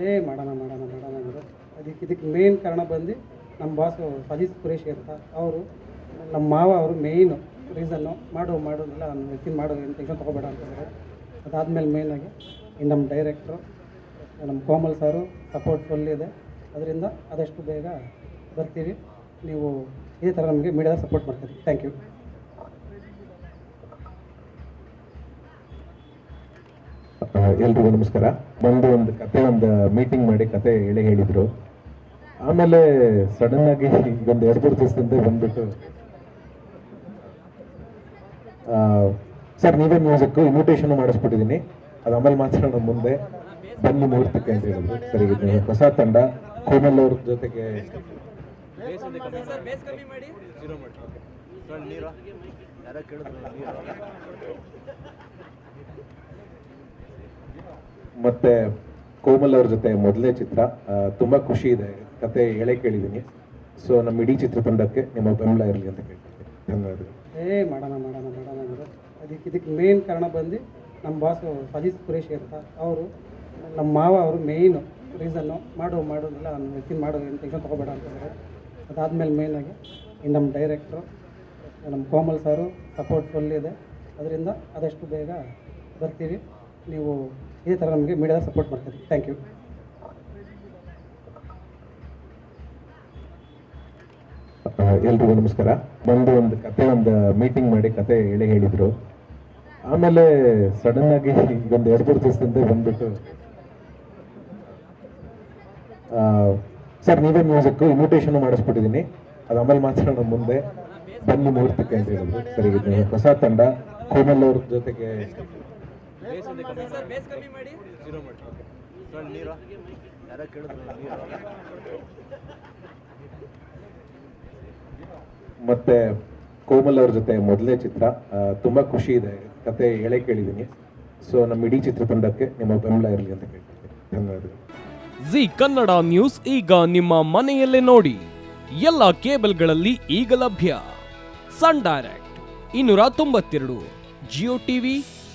ಏ, ಮಾಡೋಣ ಮಾಡೋಣ ಮಾಡೋಣ ಅಂದ್ರೆ ಅದಕ್ಕೆ ಇದಕ್ಕೆ ಮೇನ್ ಕಾರಣ ಬಂದು ನಮ್ಮ ಬಾಸು ಸಜೀದ್ ಕುರೇಶಿ ಅಂತ ಅವರು, ನಮ್ಮ ಮಾವ ಅವರು ಮೇಯ್ನು ರೀಸನ್ನು ಮಾಡು ಮಾಡೋದಿಲ್ಲ ನಾನು ಎತ್ತಿನ ಮಾಡು, ಏನು ಟೆನ್ಷನ್ ತೊಗೋಬೇಡ ಅಂತಂದರೆ ಅದಾದಮೇಲೆ ಮೇಯ್ನಾಗಿ ಇನ್ನು ನಮ್ಮ ಡೈರೆಕ್ಟ್ರು ನಮ್ಮ ಕೋಮಲ್ ಸಾರು ಸಪೋರ್ಟ್ ಫುಲ್ ಇದೆ. ಅದರಿಂದ ಆದಷ್ಟು ಬೇಗ ಬರ್ತೀವಿ. ನೀವು ಇದೇ ಥರ ನಮಗೆ ಮೀಡಿಯಾದ ಸಪೋರ್ಟ್ ಮಾಡ್ತೀರಿ. ಥ್ಯಾಂಕ್ ಯು ಎಲ್ರಿಗೂ ನಮಸ್ಕಾರ. ಬಂದು ಒಂದು ಕತೆ ಒಂದು ಮೀಟಿಂಗ್ ಮಾಡಿ ಕತೆ ಹೇಳಿ ಹೇಳಿದರು. ಆಮೇಲೆ ಸಡನ್ ಆಗಿ ಒಂದು ಎರಡು, ಮೂರು ದಿವಸದಿಂದ ಬಂದ್ಬಿಟ್ಟು ಸರ್, ನೀವೇ ಮ್ಯೂಸಿಕ್ ಇನ್ವಿಟೇಷನ್ ಮಾಡಿಸ್ಬಿಟ್ಟಿದ್ದೀನಿ ಅದು ಆಮೇಲೆ ಮಾತಾಡೋಣ ಮುಂದೆ ಬನ್ನಿ ಮುಹೂರ್ತಕ್ಕೆ ಅಂತ ಹೇಳಿದ್ರು. ಸರಿ ಹೊಸ ತಂಡ. ಕೋಮಲ್ ಅವ್ರ ಜೊತೆಗೆ ಮತ್ತೆ ಕೋಮಲ್ ಅವ್ರ ಜೊತೆ ಮೊದಲನೇ ಚಿತ್ರ. ತುಂಬಾ ಖುಷಿ ಇದೆ. ಕತೆ ಹೇಳೇ ಕೇಳಿದ್ದೀನಿ. ಸೊ ನಮ್ಮ ಇಡೀ ಚಿತ್ರತಂಡಕ್ಕೆ ನಿಮ್ಮ ಬೆಂಬಲ ಇರಲಿ ಅಂತ ಏ, ಮಾಡೋಣ ಮಾಡೋಣ ಮಾಡೋಣ ಅದಕ್ಕೆ, ಇದಕ್ಕೆ ಮೇನ್ ಕಾರಣ ಬಂದು ನಮ್ಮ ಬಾಸು ಸಜೀತ್ ಸುರೇಶ್ ಅಂತ ಅವರು, ನಮ್ಮ ಮಾವ ಅವರು ಮೇಯ್ನು ರೀಸನ್ನು ಮಾಡು ಮಾಡೋದಿಲ್ಲ ನಾನು ಎತ್ತಿನ ಮಾಡೋ, ಏನು ಟೆನ್ಷನ್ ತೊಗೋಬೇಡ ಅಂತಂದರೆ ಅದಾದಮೇಲೆ ಮೇಯ್ನಾಗಿ ಇನ್ನು ನಮ್ಮ ಡೈರೆಕ್ಟ್ರು ನಮ್ಮ ಕೋಮಲ್ ಸಾರು ಸಪೋರ್ಟ್ ಫುಲ್ ಇದೆ. ಅದರಿಂದ ಆದಷ್ಟು ಬೇಗ ಬರ್ತೀವಿ. ನೀವು ಇದೇ ಥರ ನಮಗೆ ಮೀಡಿಯಾದ ಸಪೋರ್ಟ್ ಮಾಡ್ತೀರಿ. ಥ್ಯಾಂಕ್ ಯು ಎಲ್ರಿಗೂ ನಮಸ್ಕಾರ. ಬಂದು ಒಂದು ಕತೆ, ಒಂದು ಮೀಟಿಂಗ್ ಮಾಡಿ ಕತೆ ಹೇಳಿ ಹೇಳಿದ್ರು. ಆಮೇಲೆ ಸಡನ್ ಆಗಿ ಒಂದು ಎರಡು, ಮೂರು ದಿವಸದಿಂದ ಬಂದ್ಬಿಟ್ಟು ಸರ್, ನೀವೇ ಮ್ಯೂಸಿಕ್ ಇನ್ವಿಟೇಷನ್ ಮಾಡಿಸ್ಬಿಟ್ಟಿದ್ದೀನಿ. ಅದು ಆಮೇಲೆ ಮಾತಾಡೋಣ ಮುಂದೆ ಬನ್ನಿ ಮುಹೂರ್ತಕ್ಕೆ ಅಂತ ಹೇಳಿದ್ರು. ಸರಿ ಹೊಸ ತಂಡ. ಕೋಮಲ್ ಅವ್ರ ಜೊತೆಗೆ ಮತ್ತೆ ಕೋಮಲ್ ಅವ್ರ ಜೊತೆ ಮೊದಲನೇ ಚಿತ್ರ. ತುಂಬಾ ಖುಷಿ ಇದೆ. ಕತೆ ಹೇಳೇ ಕೇಳಿದ್ದೀನಿ. ಸೊ ನಮ್ಮ ಇಡೀ ಚಿತ್ರತಂಡಕ್ಕೆ ನಿಮ್ಮ ಬೆಂಬಲ ಇರಲಿ ಅಂತ ಕೇಳ್ತೀನಿ ಧನ್ಯವಾದಗಳು. ಜಿ ಕನ್ನಡ ನ್ಯೂಸ್ ಈಗ ನಿಮ್ಮ ಮನೆಯಲ್ಲೇ ನೋಡಿ. ಎಲ್ಲ ಕೇಬಲ್ಗಳಲ್ಲಿ ಈಗ ಲಭ್ಯ. ಸನ್ ಡೈರೆಕ್ಟ್ ಇನ್ನೂರ ತೊಂಬತ್ತೆರಡು ಜಿಯೋ ಟಿವಿ